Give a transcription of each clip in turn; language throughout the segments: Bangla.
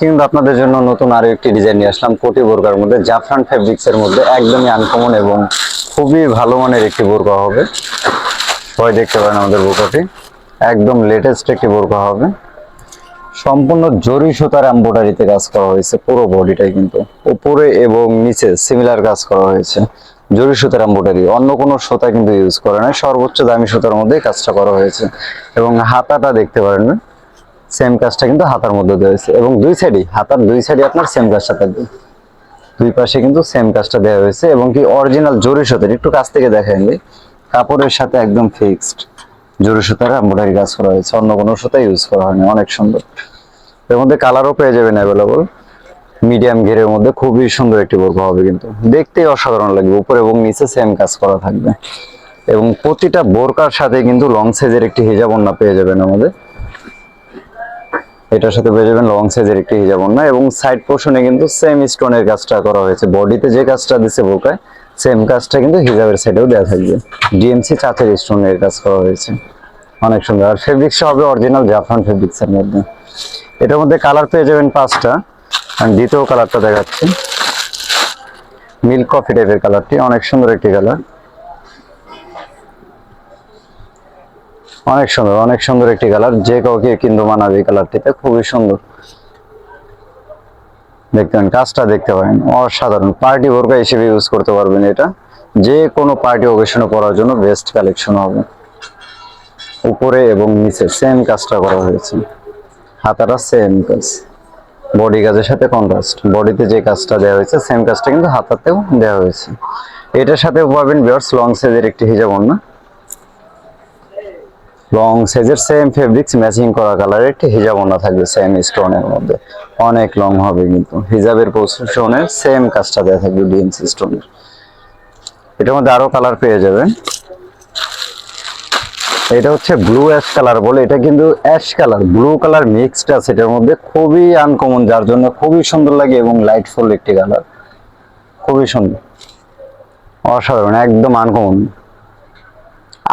কিন্তু আপনাদের জন্য নতুন আরও একটি ডিজাইন নিয়ে আসলাম কোটি বোরকার মধ্যে। জাফরান ফেব্রিক্স এর মধ্যে একদমই আনকমন এবং খুবই ভালো মানের একটি বোরকা হবে। সবাই দেখতে পারেন আমাদের বোরকাটি একদম লেটেস্ট একটি বোরকা হবে। সম্পূর্ণ জরি সুতার এম্বোডারিতে কাজ করা হয়েছে, পুরো বডিটাই কিন্তু। উপরে এবং নিচে সিমিলার কাজ করা হয়েছে। জরি সুতার এম্বোডারি অন্য কোনো সুতা কিন্তু ইউজ করে না সর্বোচ্চ দামি সুতার মধ্যেই কাজটা করা হয়েছে। এবং হাতাটা দেখতে পারেন। সেম কাজটা কিন্তু হাতার মধ্যে দেওয়া হয়েছে এবং দুই সাইডই হাতার দুই সাইডে আপনার সেম কাজটা থাকবে। দুই পাশে কিন্তু সেম কাজটা দেওয়া হয়েছে এবং কি অরিজিনাল জরি সুতার, একটু কাছ থেকে দেখেন। কাপড়ের সাথে একদম ফিক্সড জরি সুতার এম্বোডারি কাজ করা হয়েছে, অন্য কোনো সুতা ইউজ করা হয়নি, অনেক সুন্দর। এর মধ্যে কালারও পেয়ে যাবেন অ্যাভেলেবল মিডিয়াম ঘেরের মধ্যে খুবই সুন্দর একটি বোরকা হবে কিন্তু। দেখতেই অসাধারণ লাগবে, উপরে এবং নিচে সেম কাজ করা থাকবে। এবং প্রতিটা বোরকার সাথে কিন্তু লং সাইজের একটি হিজাব পেয়ে যাবেন আমাদের। এটার সাথে পেয়ে যাবেন লং সাইজের একটি হিজাব ওন্না এবং সাইড পোর্শনে কিন্তু সেম স্টোনের কাজটা করা হয়েছে। বডিতে যে কাজটা দিছে বোরকায় সেম কাজটা কিন্তু হিজাবের সাইডেও দেওয়া থাকবে। ডিএমসি চাচের স্টোনের কাজ করা হয়েছে। অনেক সুন্দর। আর ফেব্রিক্সটা হবে অরিজিনাল জাফরান ফেব্রিক্সের মধ্যে। এটার মধ্যে কালার পেয়ে যাবেন পাঁচটা। আমি দ্বিতীয় কালারটা দেখাচ্ছি। মিল্ক কফি টাইপের কালারটি অনেক সুন্দর একটি কালার অনেক সুন্দর অনেক সুন্দর একটি কালার যে কাউকে কিন্তু মানাবে কালারটিতে খুবই সুন্দর। দেখতেন কাজটা দেখতে পারেন, অসাধারণ। পার্টি বোরকা হিসেবে ইউজ করতে পারবেন এটা। যে কোনো পার্টি ওকেশনে পরার জন্য বেস্ট কালেকশন হবে। উপরে এবং নিচে সেম কাজটা করা হয়েছে। হাতাটা সেম কাজ। বডি কাজের সাথে কন্ট্রাস্ট বডিতে যে কাজটা দেওয়া হয়েছে সেম কাজটা কিন্তু হাতাতেও দেওয়া হয়েছে। এটার সাথে পাবেন বিয়ার্স লং সাইজের একটি হিজাব না লং সাইজের সেম ফেব্রিক্স ম্যাচিং করা কালারের একটি হিজাব ওনা থাকবে সেম স্টোনের মধ্যে। অনেক লং হবে কিন্তু। হিজাবের পজিশনের সেম কাজটা দেওয়া থাকবে ডিএমসি স্টোনের এটার মধ্যে আরও কালার পেয়ে যাবেন। এটা হচ্ছে ব্লু অ্যাশ কালার বলে। এটা কিন্তু ash colour blue colour mixed আছে। এটার মধ্যে খুবই আনকমন যার জন্য খুবই সুন্দর লাগে এবং লাইটফুল একটি কালার খুবই সুন্দর। অসাধারণ, একদম আনকমন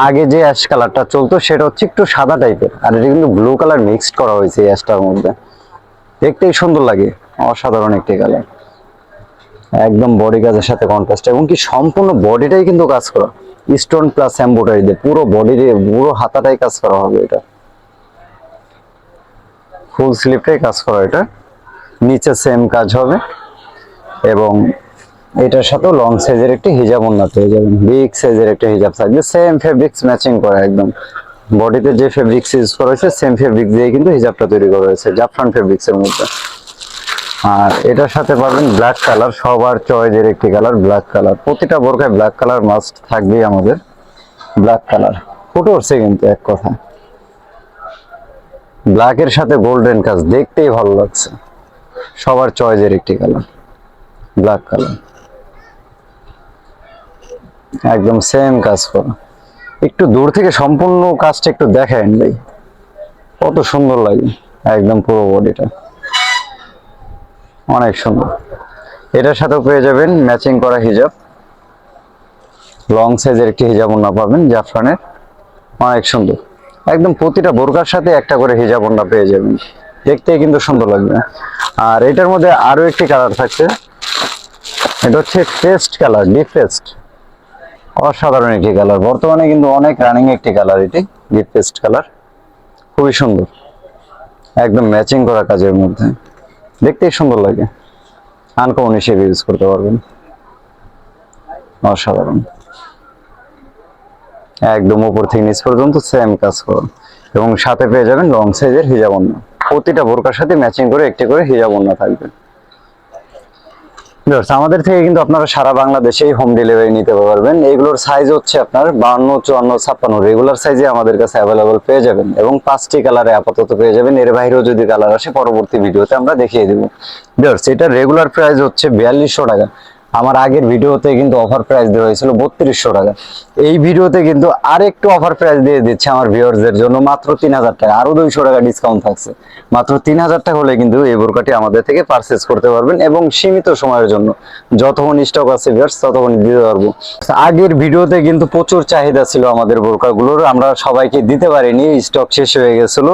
আগে যে অ্যাশ কালারটা চলতো, সেটা হচ্ছে একটু সাদা টাইপের আর এটা কিন্তু ব্লু কালার মিক্সড করা হয়েছে এই অ্যাশটার মধ্যে। দেখতেই সুন্দর লাগে, অসাধারণ একটি কালার একদম বডি কাজের সাথে কন্ট্রাস্ট এবং কি সম্পূর্ণ বডিটাই কিন্তু কাজ করা। স্টোন প্লাস এম্বোটারি দিয়ে পুরো বডি দিয়ে, পুরো হাতাটাই কাজ করা হবে এটা। ফুল স্লিভটাই কাজ করা এটা। নিচে সেম কাজ হবে। এবং এটার সাথেও লং সাইজের একটি হিজাব ওন্না পেয়ে যাবেন। বিগ সাইজের একটা হিজাব থাকবে। সেম ফেব্রিক্স ম্যাচিং করা একদম। বডিতে যে ফেব্রিক্স ইউজ করা হয়েছে সেম ফেব্রিক দিয়ে কিন্তু হিজাবটা তৈরি করা হয়েছে জাফরান ফেব্রিক্স এর মধ্যে। আর এটার সাথে পাবেন ব্ল্যাক কালার সবার চয়েসের একটি কালার ব্ল্যাক কালার প্রতিটা বোরকায় ব্ল্যাক কালার মাস্ট থাকবেই আমাদের। ব্ল্যাক কালার ফুটে উঠছে কিন্তু এক কথা। ব্ল্যাকের সাথে গোল্ডেন কাজ দেখতেই ভালো লাগছে। সবার চয়েসের একটি কালার ব্ল্যাক কালার একদম সেম কাজ করা একটু দূর থেকে সম্পূর্ণ কাজটা একটু দেখেন ভাই। কত সুন্দর লাগে, একদম পুরো বডিটা অনেক সুন্দর। এটার সাথেও পেয়ে যাবেন ম্যাচিং করা হিজাব। লং সাইজের একটি হিজাব ওন্না পাবেন, জাফরানের। অনেক সুন্দর। একদম প্রতিটা বোরকার সাথে একটা করে হিজাব ওন্না পেয়ে যাবেন। দেখতে কিন্তু সুন্দর লাগবে। আর এটার মধ্যে আরও একটি কালার থাকছে। এটা হচ্ছে টেস্ট কালার ডিপ টেস্ট অসাধারণ একটি কালার বর্তমানে কিন্তু অনেক রানিং একটি কালার এটি ডিপ টেস্ট কালার খুবই সুন্দর। একদম ম্যাচিং করা কাজের মধ্যে। দেখতেই সুন্দর লাগে। আনকমন হিসেবে ইউজ করতে পারবেন। অসাধারণ। একদম উপর থেকে নিচ পর্যন্ত সেম কাজ করুন এবং সাথে পেয়ে যাবেন লং সাইজের হিজাব প্রতিটা বোরকার সাথে ম্যাচিং করে একটি করে হিজাব ওন্না থাকবে। Viewers, আমাদের থেকে কিন্তু আপনারা সারা বাংলাদেশেই হোম ডেলিভারি নিতে পারবেন। এগুলোর সাইজ হচ্ছে আপনার বান্ন চুয়ান্ন, ছাপ্পান্ন। রেগুলার সাইজে আমাদের কাছে অ্যাভেলেবল পেয়ে যাবেন এবং পাঁচটি কালারে আপাতত পেয়ে যাবেন। এর বাইরেও যদি কালার আসে, পরবর্তী ভিডিওতে আমরা দেখিয়ে দেবো। বিয়ার্স এটা রেগুলার প্রাইস হচ্ছে বিয়াল্লিশশো টাকা। আমার আগের ভিডিওতে কিন্তু অফার প্রাইস দেওয়া হয়েছিল বত্রিশশো টাকা। এই ভিডিওতে কিন্তু আরেকটু অফার প্রাইস দিয়ে দিচ্ছে আমার ভিউয়ারদের জন্য মাত্র তিন হাজার টাকা। আরও দুইশো টাকা ডিসকাউন্ট থাকছে। মাত্র তিন হাজার টাকা হলে কিন্তু এই বোরকাটি আমাদের থেকে পারচেস করতে পারবেন এবং সীমিত সময়ের জন্য। যতক্ষণ স্টক আছে ভিউয়ার্স ততক্ষণ দিতে পারব। আগের ভিডিওতে কিন্তু প্রচুর চাহিদা ছিল আমাদের বোরকাগুলোর। আমরা সবাইকে দিতে পারিনি স্টক শেষ হয়ে গেছিল।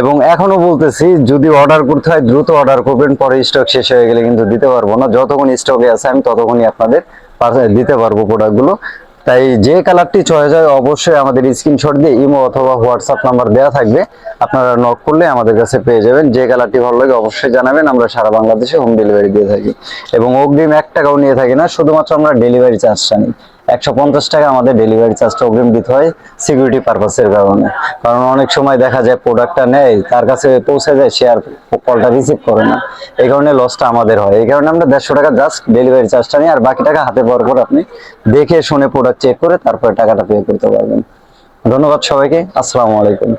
এবং এখনও বলতেছি, যদি অর্ডার করতে হয়, দ্রুত অর্ডার করবেন, পরে স্টক শেষ হয়ে গেলে কিন্তু দিতে পারব না। যতক্ষণ স্টকে আছে, আমি ততক্ষণই আপনাদের দিতে পারব প্রোডাক্টগুলো তাই যে কালারটি চয়েস হয়, অবশ্যই আমাদের স্ক্রিনশট দিয়ে ইমো অথবা হোয়াটসঅ্যাপ নাম্বার দেওয়া থাকবে। আপনারা নক করলে আমাদের কাছে পেয়ে যাবেন। যে কালারটি ভালো লাগে অবশ্যই জানাবেন। আমরা সারা বাংলাদেশে হোম ডেলিভারি দিয়ে থাকি। এবং অগ্রিম এক টাকাও নিয়ে থাকি না, শুধুমাত্র আমরা ডেলিভারি চার্জটা নিই। একশো পঞ্চাশ টাকা আমাদের ডেলিভারি চার্জটা অগ্রিম দিতে হয় সিকিউরিটি পারপাসের কারণে। কারণ অনেক সময় দেখা যায় প্রোডাক্টটা নেয়, তার কাছে পৌঁছে যায়, সে আর কলটা রিসিভ করে না। এই কারণে লসটা আমাদের হয়। এই কারণে আমরা দেড়শো টাকা জাস্ট ডেলিভারি চার্জটা নিই আর বাকি টাকা হাতে পর পর আপনি দেখে, শুনে প্রোডাক্ট চেক করে তারপরে টাকাটা পে করতে পারবেন। ধন্যবাদ সবাইকে। আসসালামু আলাইকুম।